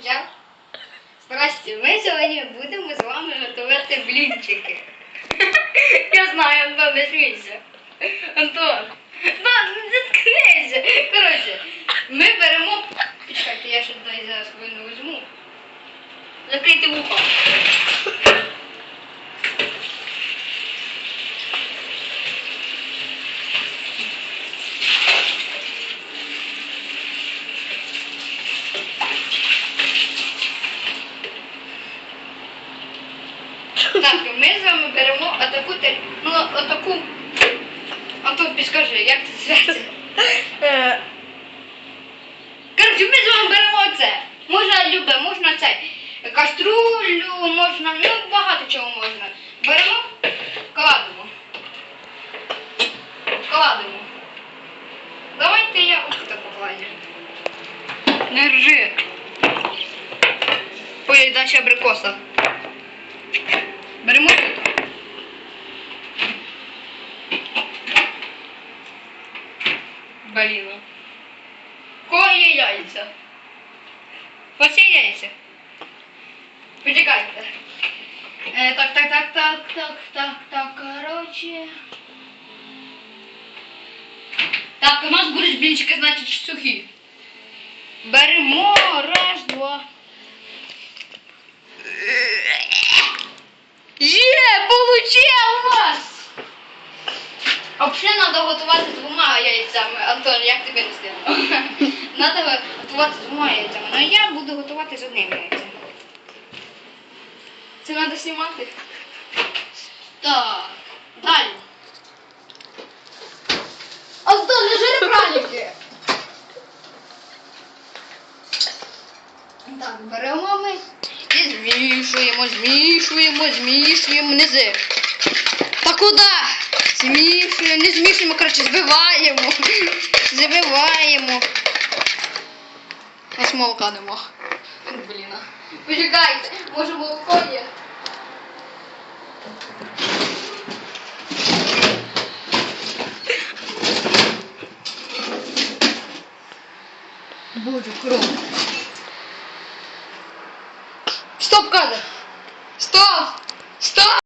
Взяв? Здрасте, ми сьогодні будемо з вами готувати блінчики. Я знаю, Антон, не смійся. Антон, Антон, не заткнися. Коротше, ми беремо. Почекайте, я ще дай зараз вину візьму. Закрийте вуха. Так, ми з вами беремо отаку, ну, отаку. Антон, підскажи, як це зв'язано? Е, Коротше, ми з вами беремо оце. Можна любе, можна це. Каструлю, можна, ну багато чого можна. Беремо, кладемо. Кладемо. Давайте я ось так покладу. Не ржи. Поїдача абрикоса. Беремо. Боліло. Кого є яйця? Вас є яйця? Почекайте. Е, так, так, так, так, так, так, так, короче. Так, у нас будуть блінчики, значить, сухі. Беремо, раз, два. Взагалі треба готувати двома яйцями. Антон, як тобі не стидно? Треба готувати двома яйцями. Ну я буду готувати з одним яйцем. Це треба знімати. Так, далі. Антон, не жири праліки. Так, беремо ми і змішуємо, змішуємо, змішуємо низи. Та куди? Змішуємо, не змішуємо, коротше, збиваємо. Забиваємо. Ось молока нема. Блін. Почекайте, може молоко є. Боже, круто. Стоп, кадр! Стоп! Стоп!